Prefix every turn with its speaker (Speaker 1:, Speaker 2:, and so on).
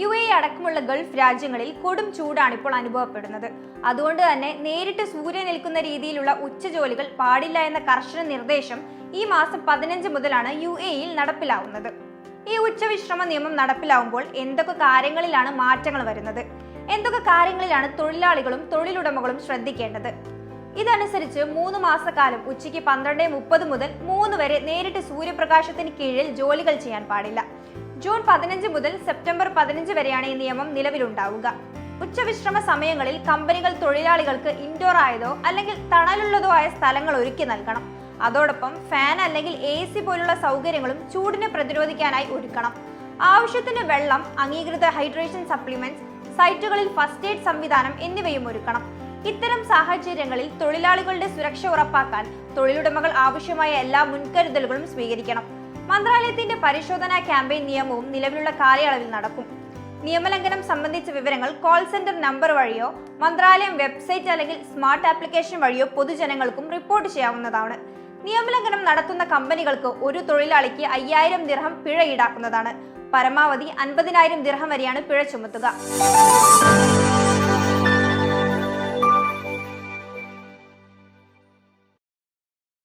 Speaker 1: U A അടക്കമുള്ള Gulf രാജ്യങ്ങളിൽ കൊടും ചൂടാണ് ഇപ്പോൾ അനുഭവപ്പെടുന്നത്. അതുകൊണ്ട് തന്നെ നേരിട്ട് സൂര്യൻ നിൽക്കുന്ന രീതിയിലുള്ള ഉച്ചജോലികൾ പാടില്ല എന്ന കർശന നിർദ്ദേശം ഈ മാസം പതിനഞ്ച് മുതലാണ് യു എയിൽ നടപ്പിലാവുന്നത്. ഈ ഉച്ചവിശ്രമ നിയമം നടപ്പിലാവുമ്പോൾ എന്തൊക്കെ കാര്യങ്ങളിലാണ് മാറ്റങ്ങൾ വരുന്നത്? എന്തൊക്കെ കാര്യങ്ങളിലാണ് തൊഴിലാളികളും തൊഴിലുടമകളും ശ്രദ്ധിക്കേണ്ടത്? ഇതനുസരിച്ച് മൂന്ന് മാസക്കാലം ഉച്ചയ്ക്ക് പന്ത്രണ്ട് മുപ്പത് മുതൽ മൂന്ന് വരെ നേരിട്ട് സൂര്യപ്രകാശത്തിന് കീഴിൽ ജോലികൾ ചെയ്യാൻ പാടില്ല. ജൂൺ പതിനഞ്ച് മുതൽ സെപ്റ്റംബർ പതിനഞ്ച് വരെയാണ് ഈ നിയമം നിലവിലുണ്ടാവുക. ഉച്ചവിശ്രമ സമയങ്ങളിൽ കമ്പനികൾ തൊഴിലാളികൾക്ക് ഇൻഡോർ ആയതോ അല്ലെങ്കിൽ തണലുള്ളതോ ആയ സ്ഥലങ്ങൾ ഒരുക്കി നൽകണം. അതോടൊപ്പം ഫാൻ അല്ലെങ്കിൽ എ സി പോലുള്ള സൗകര്യങ്ങളും ചൂടിനെ പ്രതിരോധിക്കാനായി ഒരുക്കണം. ആവശ്യത്തിന് വെള്ളം അംഗീകൃത ഹൈഡ്രേഷൻ സപ്ലിമെന്റ്സ് സൈറ്റുകളിൽ ഫസ്റ്റ് എയ്ഡ് സംവിധാനം എന്നിവയും ഒരുക്കണം. ഇത്തരം സാഹചര്യങ്ങളിൽ തൊഴിലാളികളുടെ സുരക്ഷ ഉറപ്പാക്കാൻ തൊഴിലുടമകൾ ആവശ്യമായ എല്ലാ മുൻകരുതലുകളും സ്വീകരിക്കണം. മന്ത്രാലയത്തിന്റെ പരിശോധനാ ക്യാമ്പയിൻ നിയമവും നിലവിലുള്ള കാലയളവിൽ നടക്കും. നിയമലംഘനം സംബന്ധിച്ച വിവരങ്ങൾ കോൾ സെന്റർ നമ്പർ വഴിയോ മന്ത്രാലയം വെബ്സൈറ്റ് അല്ലെങ്കിൽ സ്മാർട്ട് ആപ്ലിക്കേഷൻ വഴിയോ പൊതുജനങ്ങൾക്കും റിപ്പോർട്ട് ചെയ്യാവുന്നതാണ്. നിയമലംഘനം നടത്തുന്ന കമ്പനികൾക്ക് ഒരു തൊഴിലാളിക്ക് അയ്യായിരം ദിർഹം പിഴ ഈടാക്കുന്നതാണ്. പരമാവധി അൻപതിനായിരം ദിർഹം വരെയാണ് പിഴ ചുമത്തുക.